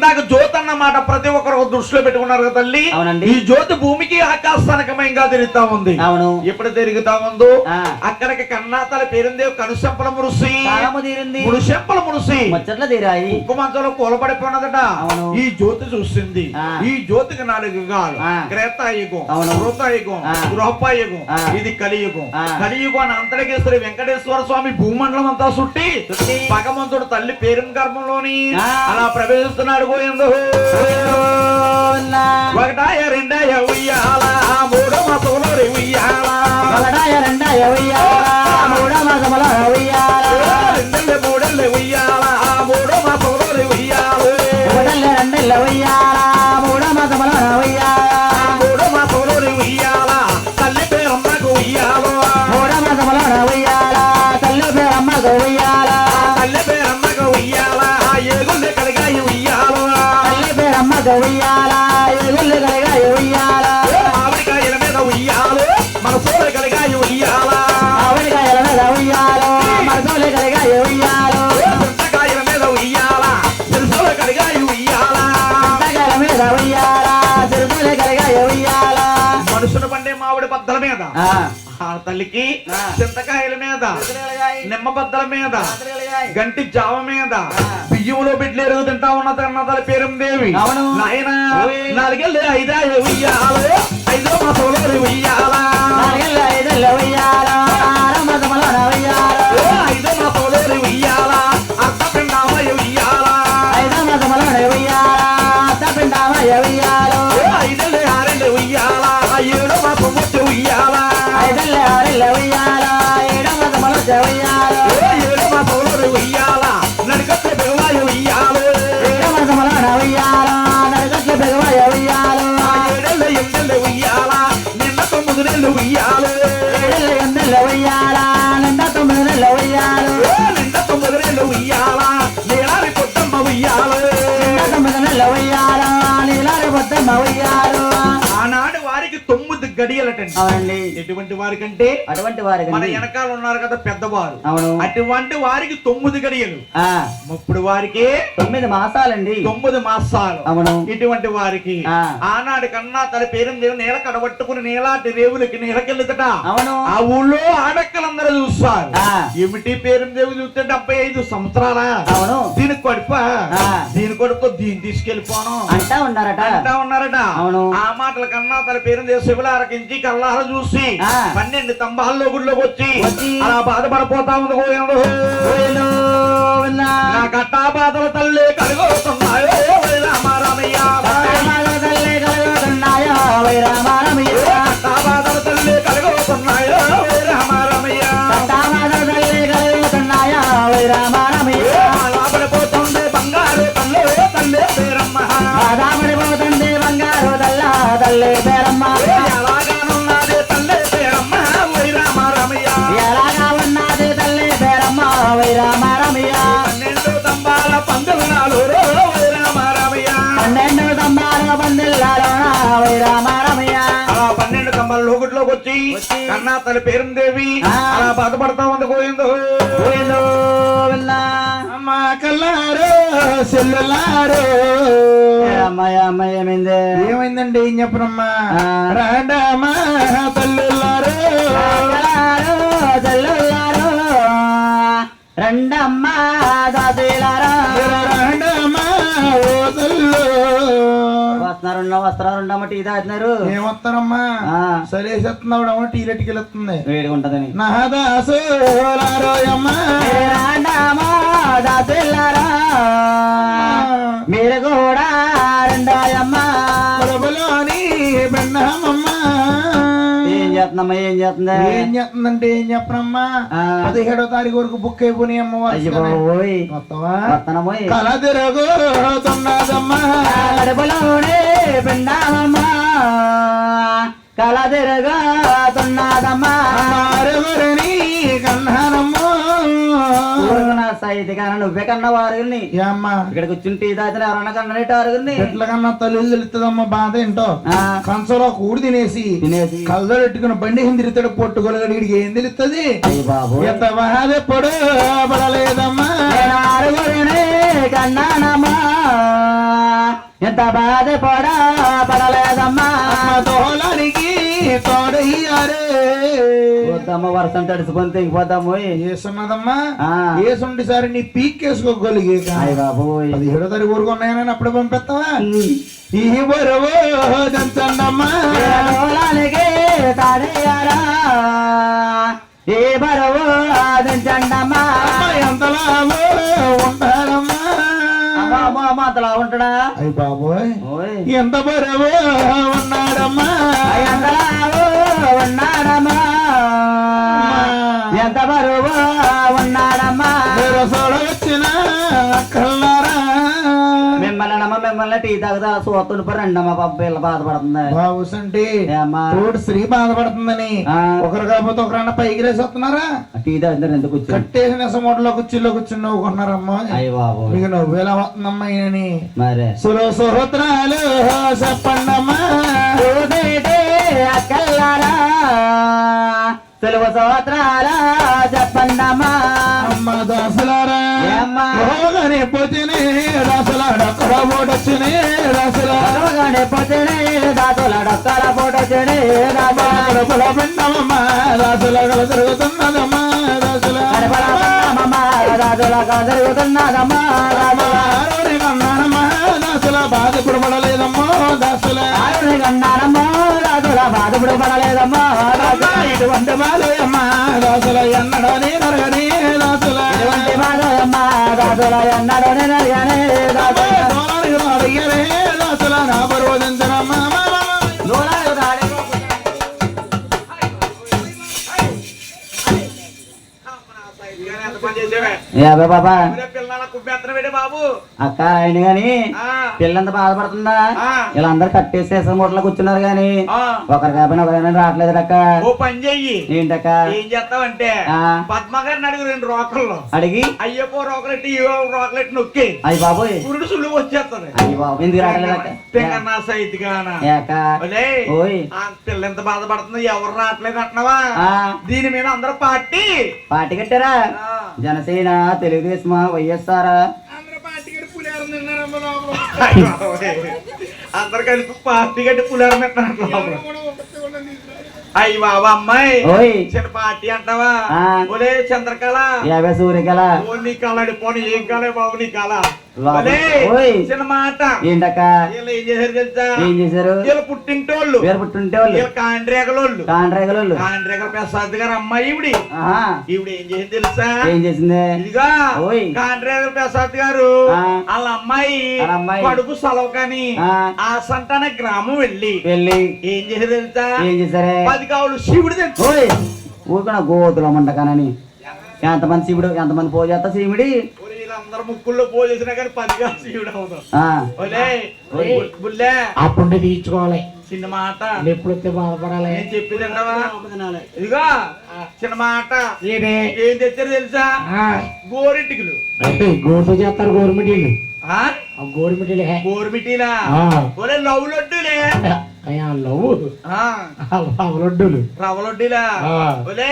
ఇందాక జ్యోతి అన్నమాట ప్రతి ఒక్కరు ఒక దృష్టిలో పెట్టుకున్నారు కదా తల్లి అవునండి. ఈ జ్యోతి భూమికి ఆకాశానికమయంగా తిరుగుతా ఉంది అవును ఎప్పుడు తిరుగుతా ఉందో. అక్కడికి కన్నాతల పేరుందేవు కనుసెంపల మురుసి తీరింది మురుసి ముచ్చట్లు తీరాయి ఉక్కు మంచంలో కూలబడిపోయినదట అవును. ఈ జ్యోతి చూసింది. ఈ జ్యోతికి నాలుగు ఆ. క్రేతాయుగం అవును. కృతాయుగం. గృహపాయుగం. ఇది కలియుగం. కలియుగం అని అంతరికేశ్వరి వెంకటేశ్వర స్వామి భూమండలం అంతా చుట్టి భగవంతుడు తల్లి పేరు గర్భంలోని. అలా ప్రవేశిస్తున్నాడు గోయందు. ఒకటాయ రెండాయ ఉయ్యాల మూడో మాసంలో ఉయ్యాల ఒకటాయ రెండాయ ఉయ్యాల, మూడో మాసముల ఉయ్యాల. రెండెళ్ళ మూడెళ్ళ ఉయ్యాల మూడో మాసంలో ఉయ్యాల ఒకటల్ల రెండల్ల ఉయ్యాల, మూడో మాసముల ఉయ్యాల. ఆ, తల్లికి. చింతకాయల మీద కలిగాయి, నిమ్మ బద్దల మీద. గంటి జావ మీద. బియ్యంలో బిడ్డలు ఎరుగు తింటా ఉన్న తన పేరు దేవి. నాయన. నాలుగేళ్ళు ఐదా ఉయ్యాలు ఐదో మాసంలో ఉయ్యాల నాలుగేళ్ళ ఐదేళ్ళ ఉయ్యాల, ఆరో మాసములోన ఉయ్యాల. ఓ ఐదో మాసంలో ఉయ్యాల అర్థ పిండామయ ఉయ్యాల ఐదో మాసములోన ఉయ్యాల, తప్పిండామయ్య ఉయ్యాల. ఏడో అవునండి. ఎటువంటి వారికంటే అటువంటి వారి మన వెనకాల ఉన్నారు కదా పెద్దవారు. అవును. అటువంటి వారికి తొమ్మిది గడియలు. ఆ. ఇప్పుడు వారికి తొమ్మిది మాసాలండి. తొమ్మిది మాసాలు. అవును. ఇటువంటి వారికి. ఆనాడు కన్నా తన పేరు నేల కడబట్టుకుని నీలాంటి రేవులకి నీలకెళ్ళిదట. అవును. ఆ ఊళ్ళో ఆడక్కలందరూ చూస్తారు. ఏమిటి పేరు దేవు చూస్తే డెబ్బై ఐదు సంవత్సరాలా? అవును. దీనికి కడుప. దీని కడుపు దీన్ని తీసుకెళ్ళిపోను అంటా ఉన్నారట. అంటా ఉన్నారట. అవును. ఆ మాటల కన్నా తన పేరు దేవు శివులారకించి కల్లార చూసి. పన్నెండు స్తంభాల్లో గుళ్ళోకి వచ్చి వచ్చి అలా బాధపడిపోతా ఉంది. నా కట్టా బాధల తల్లి రామారామయ్య రామాలో తల్లి కలుగుతున్నాయో రామారమయ్య. బాధల తల్లి రామారామయ్య తల్లి కలుగుతున్నాయో రామారమయ్య. లాభడిపోతుంది బంగారు తల్లి తల్లి పేరమ్మ బాధాపడిపోతుంది బంగారు తల్ల తల్లి పేరమ్మ కన్నా తన పేరుందేవి. అలా బాధపడతా ఉంది ఓయలో ఉన్నా. అమ్మా కల్లారు సెల్లులారు అమ్మాయి అమ్మాయి ఏమైంది ఏమైందండి ఏం చెప్పనమ్మా. రాండమ్మా తల్లులారు జల్లులారు, రండమ్మ దాసీలారా. వస్తున్నారు వస్త్రాలు ఉండమ్మ టీ తాగుతున్నారు. ఏమొస్తారమ్మా? ఆ. సరే చెప్తున్నావు టీలెట్కి వెళ్తుంది వేడిగా ఉంటదని. మీరు కూడా చేస్తుందమ్మా ఏం చేస్తుంది ఏం చేస్తుందంటే ఏం చెప్పనమ్మా. పదిహేడో తారీఖు వరకు బుక్ అయిపోయి అమ్మవారు. కల తిరుగుతున్నదమ్మా పిండామమ్మా కల తిరగాతున్నదమ్మా కన్నానమ్మో నువ్వే కన్న వారుగుని ఏ అమ్మా ఇక్కడ కూర్చుంటే దాచిన ఎవరన్నా ఎట్ల కన్నా తల్లి తెలుస్తుందమ్మా బాధ ఏంటో? కంచంలో కూడి తినేసి తినేసి. కళ్ళలో పెట్టుకుని బండి హిందిరితాడు పొట్టుకొలగడికి ఏం తెలుస్తుంది బాబు ఎంత బాధ పడలేదమ్మా. కన్నానమ్మా. ఎంత బాధపడా పడలేదమ్మా. అమ్మ తోలానికి తోడయ్యారే వద్దమ్మ వర్షం తడిసిపోతే తెగిపోతాము ఏసున్నదమ్మా. ఆ. ఏసుండి సరే నీ పీక్కేసుకోగలిగే అయ్య బాబోయ్ పదిహేడో తారీఖు ఊరుకు ఉన్నాయని అప్పుడే పంపిస్తావా? ఈ బరువు తాడయ్యారా ఏ బరువు ఆదించండమ్మా అమ్మ ఎంత అమ్మా అంతలా ఉంటాడా? అయ్య బాబోయ్. ఎంత బరువు ఉన్నాడమ్మా. ఉన్నాడమ్మా. ఎంత బరువు ఉన్నాడమ్మా. మీరు చూడవచ్చిన మిమ్మల్ని టీ తాగుతా సూత్తులు రండి అమ్మా పాప పిల్ల బాధపడుతుంది బాబుసంటి తోడు స్త్రీ బాధపడుతుందని. ఒకరు కాకపోతే ఒకరన్నా పైకి రేసి వస్తున్నారా టీ తాగుతారు ఎందుకు కట్టేసిన సమోటలో కుర్చీలో కూర్చుని నవ్వుకుంటున్నారమ్మా అయ్య బాబు మీకు నవ్వు ఎలా వస్తుందమ్మా అని మరే సులో సహోత్రాలు చెప్పండమ్మా అక్కల్లారా తెలుగు సోత్రాల చెప్పండమ్మా అమ్మ దాసులారా ఏమ్మా? చదవగానే పోతేనే దాతుల ఫోటో చెడే దాదా కడుపులో పిండమమ్మా తిరుగుతున్నదమ్మా దాసులా. దాదుల జరుగుతున్నదమ్మా దాదుల కన్నానమ్మా దాసుల బాధ ఇప్పుడు పడలేదమ్మా దాసుల ఆరుని కన్నానమ్మా దాదుల బాధపడు పడలేదమ్మా దాదుల ఇటువంటి బాలయమ్మా దాసుల ఎన్నడో నీ నరగని దాసుల ఎటువంటి బాధయమ్మా దాదుల చేసేవే యాభై అక్క ఆయన గాని? పిల్లంత బాధపడుతుందా. ఇలా అందరు కట్టేసి మూటలో కూర్చున్నారు గాని. ఒకరి కాకపోయినా ఒకరైనా రావట్లేదు అక్క. ఓ పని చెయ్యి. ఏంటక్క? ఏం చేస్తావంటే ఆ. పద్మ గారిని అడుగు రెండు రోకల్లో. అడిగి? అయ్యప్పో రోకలెట్టి రోకలెట్టి నొక్కి. అయ్యి బాబోయ్. పురుడు సులువు వచ్చేస్తుంది అయ్యి బాబు ఎందుకు రావట్లేదు అక్క? ఓయ్. ఆ పిల్ల ఎంత బాధపడుతుందో ఎవరు రావట్లేదు అంటున్నావా? దీని మీద అందరూ పార్టీ. పార్టీ కట్టారా. జనసేన తెలుగుదేశమా వైఎస్ఆర్. అందరు కలిపి పార్టీ కట్టి పులిహార పెట్టినట్లు లోపల. అయ్యి బాబా అమ్మాయి ఓయ్ చిన్న పార్టీ అంటావా. ఒలే చంద్రకళ యాభై సూర్యకల ఓ నీ కళ పోనీ ఏం కళ బాబు నీ కళ. చిన్న మాట ఏంటక్క? ఏం చేశారు తెలుసా? ఏం చేశారు? వీళ్ళు పుట్టింటోళ్ళు. వాళ్ళు కాండ్రేగలోళ్ళు. కాండ్రేగలు ప్రసాద్ గారు అమ్మాయి ఇవిడి ఈవిడ ఏం చేసింది తెలుసా? ఏం చేసింది? ఇదిగా. కాండ్రేగల ప్రసాద్ గారు. వాళ్ళ అమ్మాయి. కడుపు సెలవు కానీ ఆ. సంతాన గ్రామం వెళ్ళి. వెళ్ళి. ఏం చేసేది తెలుసా? ఏం చేశారే? పది కావులు శివుడు తెచ్చు. ఓయ్. ఊరుకున్న గోతులు మంటకానని ఎంతమంది శివుడు ఎంతమంది పూజ చేస్తా శివుడి? వీళ్ళందరూ ముక్కుల్లో పోజేసినా కానీ పది కావు శివుడు అవుతాం బుల్లే. అప్పుడు తీర్చుకోవాలి చిన్న మాట. ఎప్పుడు వస్తే బాధపడాలి. నేను చెప్పేది ఇదిగో చిన్న మాట. ఏదే ఏం తెచ్చారు తెలుసా? గోరింటికులు. అంటే చేస్తారు గోరుమిటీలు? గోరుమిటీలే గోరుమిటీలా లవ్ లడ్డూలే లడ్డూలు రవ్వ లడ్డూలా. ఒలే.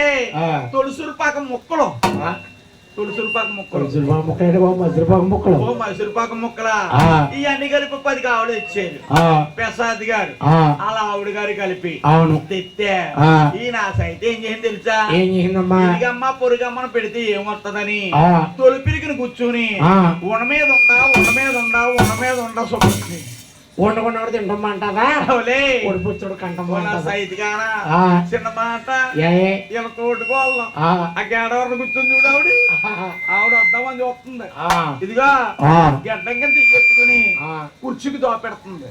తొలుసురు పాక ముక్కలు. తొలుసురు పాక ముక్కలు మజురుపాకు ముక్కలు. ఓ మైసూరు పాక ముక్కలా. ఆ. ఇవన్నీ కలిపి పది కావలు ఇచ్చారు ఆ, ప్రసాద్ గారు. అలా ఆవిడ గారు కలిపి అవును. తెత్తే. ఆ. ఈ సైతే ఏం చేసింది తెలుసా? ఏం చేసిందమ్మా? ఇదిగమ్మ పొరుగమ్మను పెడితే ఏమొస్తుందని తొలిపిరికిని కూర్చుని. ఉన్న మీద ఉండా ఉన్న మీద ఉండా ఉన్న మీద ఉండా సుబ్బని వండుకున్నవాడు సైతిగానా ఆ, చిన్న మాట. ఇలా తోడుకోవాలం ఆ, గేడవరం కూర్చొని చూడు ఆవిడ. ఆవిడ వద్దామని చూస్తుంది ఇదిగా గడ్డం కింద ఎత్తుకుని కుర్చీకి దోపెడుతుంది.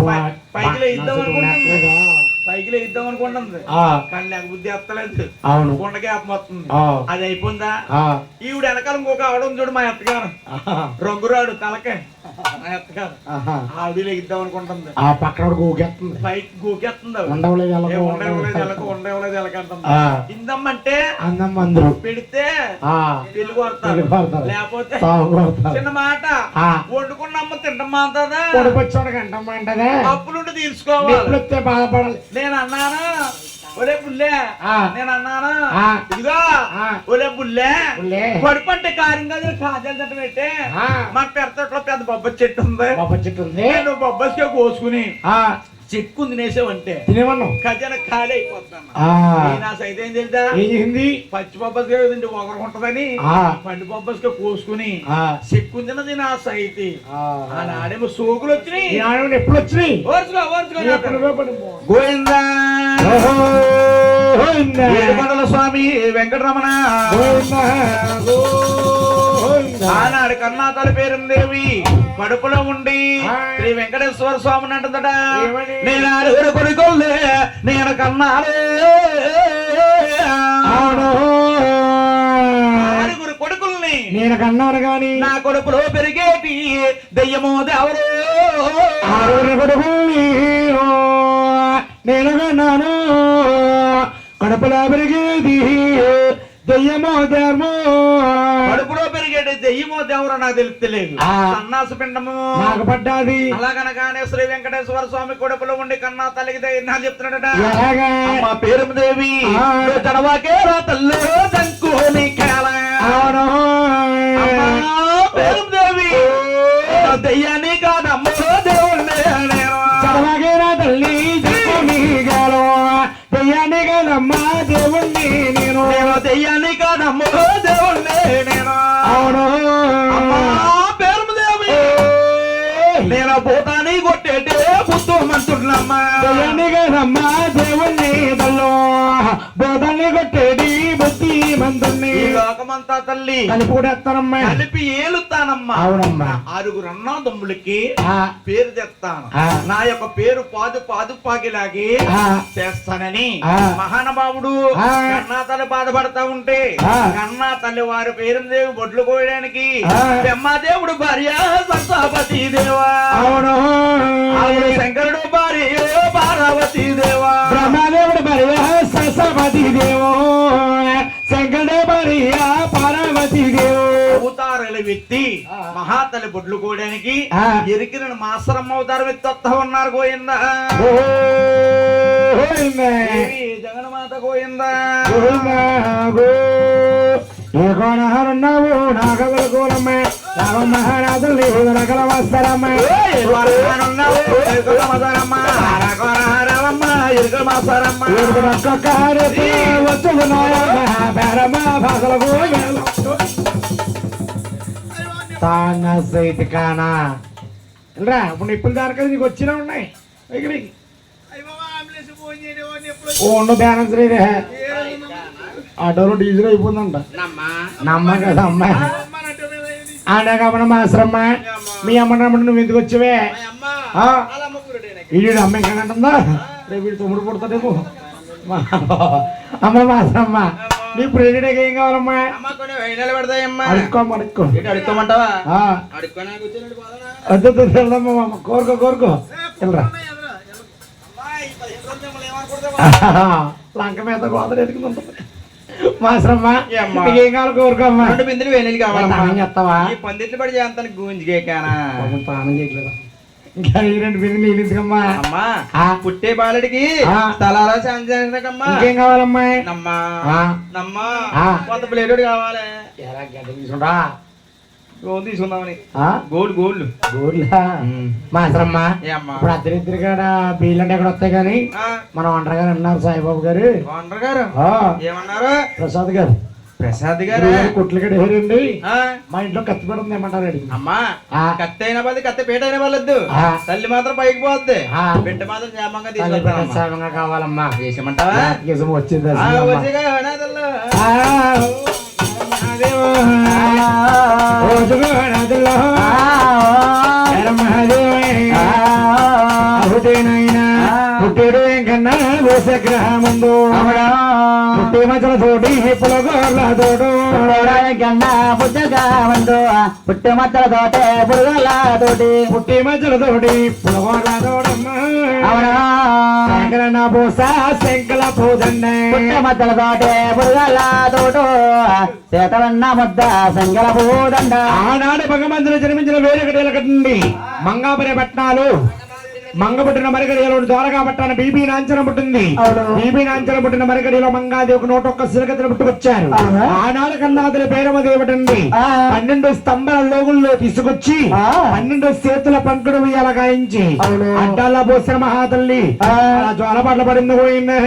పై- పైకి నసుకు అనుకుంటుంది. పైకి లేద్దాం అనుకుంటుంది. ఆ, కానీ లేక బుద్ధి ఎత్తలేదు అవును. ఆ, అది అయిపోయిందా? ఈవిడ వెనకాల ఇంకొక ఆవిడ చూడు మా ఎత్తగారు రంగురాడు తలకే. మా ఎత్తగారు. ఆవిడ లెగిద్దాం అనుకుంటుంది. ఆ పక్కన గోగెత్తుంది పైకి గోకెత్తుంది. ఉండవలేదు ఎలక ఉండేవలేదు. ఇందమ్మంటే అందం అందరు. పెడితే పెళ్ళి కొడతారు. లేకపోతే. చిన్న మాట. ఆ. వండుకున్న అమ్మ తింటమ్మా అంతదా పొడిపొచ్చోడు కంటమ్మంటదే అప్పులుండి తీసుకోవాలి బాధపడాలి. నేను అన్నాను ఒరే బుల్లే ఆ. నేను అన్నాను. ఇదిగో. ఒరే బుల్లే బుల్లే. పడుపంటే కారం కదా కాజల్ తట్టు పెట్టే. మా పెడతట్లో పెద్ద బొబ్బ చెట్టు ఉంది పాప చెట్టు ఉంది నేను బొబ్బస్కే కోసుకుని చెక్కు తినేసావంటే తినేమన్నావు ఖజాన ఖాళీ అయిపోతాను ఆ. నా సైతం ఏం తెలుసా ఏం చేసింది పచ్చి బొబ్బస్కే తింటే ఒకరు ఉంటదని ఆ. పండు బొబ్బస్కే కోసుకుని ఆ. చెక్కు తిన్నది నా సైతి ఆ. ఆనాడేమో సోకులు వచ్చినాయి ఎప్పుడు వచ్చినాయి ఓర్చుకో ఓర్చుకో నువ్వు ఎప్పుడు రూపాయలు పో. గోవిందా ఓహో, గోవిందా. ఏడుకొండల స్వామి వెంకటరమణ గోవిందా, ఆనాడు కన్నాతల పేరుందేవి కడుపులో ఉండి. శ్రీ వెంకటేశ్వర స్వామిని అంటుందట? నేను ఆరుగురు కొడుకులే నేను కన్నాలే. అవును. ఆరుగురు కొడుకుల్ని. నేను కన్నాను గాని. నా కొడుకులో పెరిగేటి దెయ్యమో దేవరు. ఆరుగురు కొడుకుల్ని నేను కన్నాను. కడుపులో పెరిగేది దెయ్యమో ధర్మో కడుపులో దెయ్యమో దేవరు నాకు తెలుస్తలేదు ఆ. సన్నాస పిండము. నాకు పడ్డాది. అలాగనగానే శ్రీ వెంకటేశ్వర స్వామి కొడుకులో ఉండి కన్నా చెప్తున్నాడట? ఎలాగా? అమ్మ పేరు దేవి. రా తల్లి అవును. దెయ్యాన్ని కదమ్మా దేవుణ్ణి నేను. నేను దయ్యాన్ని కాదమ్మో దేవుణ్ణి నేను. అవును. పేరు దేవి నేను భూతాన్ని కొట్టేటే బుద్ధు దెయ్యాన్ని కదమ్మా దేవుణ్ణి తల్లో బోధల్ని కొట్టేది ఈ లోకమంతా తల్లి కలిపి కలిపి ఏలుతానమ్మా అవునమ్మా ఆరుగురు అన్నాదమ్ములకి పేరు తెస్తాను. నా యొక్క పేరు పాదు పాదు పాగిలాగి. చేస్తానని. మహానుభావుడు. కన్నా తల్లి బాధపడతా ఉంటే. కన్నా తల్లి వారి పేరు దేవి బొడ్లు కోయడానికి. బ్రహ్మదేవుడు భార్య సంతాపతి దేవా అవును శంకరుడు భార్య పార్వతీ దేవా బ్రహ్మదేవుడు భార్య సరస్వతి దేవో భార్య పార్వతి అవతారాలు వ్యక్తి ఆ. మహాతల్లి బొడ్లు కోయడానికి. ఎరికిన మాసరమ్మ అవతారం వస్తా ఉన్నారు గోయిందా జగన్మాత గోయిందా నాగవల కూలమ్మ రామమ్మ మహారాజులు రకల వస్తారమ్మ తానా సైతి కానా రా ఇప్పుడు నిప్పులు దానికది నీకు వచ్చినా ఉన్నాయి. దగ్గరికి ఓన్లో బ్యాలెన్స్ లేదే. ఆటోలో డీజిల్ అయిపోయిందంట. నమ్మ. కదా అమ్మాయి ఆడే కాబట్టి మా ఆశ్రమ్మ మీ అమ్మ నమ్మడు నువ్వు ఎందుకు వచ్చావే? ఆ? వీడు అమ్మ ఇంకా అంటుందా రేపు వీడు తమ్ముడు పుడతాడేమో. మా- అమ్మ మా ఆశ్రమ్మ నీ ప్రెసిడెంట్ ఏం కావాలమ్మా? అమ్మ, పెడతాయమ్మా. అడుక్కో అడుక్కోమంటావా? ఆ, అడుక్కోనా కూర్చోనండి పోదానా? వద్దు వద్దు, వెళ్దామా మామ కోరుకో కోరుకో. వెళ్ళరా. అమ్మా? లంక మీద గోదరు ఎదుగుతుంటుంది మాసరమ్మ ఏ అమ్మా? కావాలి కోరుకోమ్మా రెండు బిందెలు వేణీలు కావాలమ్మా. చేస్తావా? పందిట్లు పడి చేస్తాను గుంజికేకానా తానం చేయట్లేదా? ఇంకా ఈ రెండు బిందెలు అమ్మా. పుట్టే బాలడికి సంచరించకమ్మా ఇంకేం కావాలమ్మా? నమ్మా. నమ్మా. ఆ. కొత్త ప్లేటోడు కావాలి. గడ్డ తీసుకుంటా. తీసుకుందామని? Gold gold. ఇప్పుడు అద్దరిద్దరు కాడ బిల్లు అంటే ఎక్కడ వస్తాయి కానీ ఆ, మన వంటర గారు అన్నారు సాయిబాబు గారు. ఓనర్ గారు ఆ, ఏమన్నారు? ప్రసాద్ గారు. ప్రసాద్ గారు? మీరు కుట్లు కడేరండి ఆ, మా ఇంట్లో కత్తి పెడుతుంది ఏమంటారు అడిగి. అమ్మా ఆ. కత్తి అయిన పది కత్తి పేట అయిన వాళ్ళొద్దు. తల్లి మాత్రం పైకి పోద్ది. బిడ్డ మాత్రం క్షేమంగా తీసుకెళ్తానమ్మా సాయంగా కావాలమ్మా. చేసేమంటావా వచ్చింది. వచ్చిగా. పుట్టేడు వెంకన్న భూసగ్రహముందు పుట్టే మచ్చల తోటి పులగోర్ల తోడు కన్నా బుద్ధగా వందు పుట్టి మచ్చల తోటే బుడగల తోటి పుట్టే మచ్చల తోటి పులగోర్ల తోడమ్మ పూస శంకల పూజన్న పుట్టి మచ్చల తోటే బుడగల తోటు చేతవన్న ముద్ద సంగల పూదండ ఆనాడు భగవంతుడు జన్మించిన వేరే కట్టండి. మంగాపురి పట్నాలు మంగబుట్టిన మరిగడిలో ద్వారగా పట్టాన బీబీ నాంచన పుట్టింది. బీబీ నాంచన పుట్టిన మరిగడిలో ఒక నూట ఒక్క సిలకతను పుట్టుకొచ్చారు? ఆనాడు కన్నాదుల పేరమదేవటండి ఆ. పన్నెండు స్తంభాల లోగుల్లో తీసుకొచ్చి. పన్నెండు చేతుల పంకుడు ఉయ్యాల గాయించి. అడ్డాల పోసిన మహాతల్లి ఆ. జ్వాల పట్ల పడింది పోయింది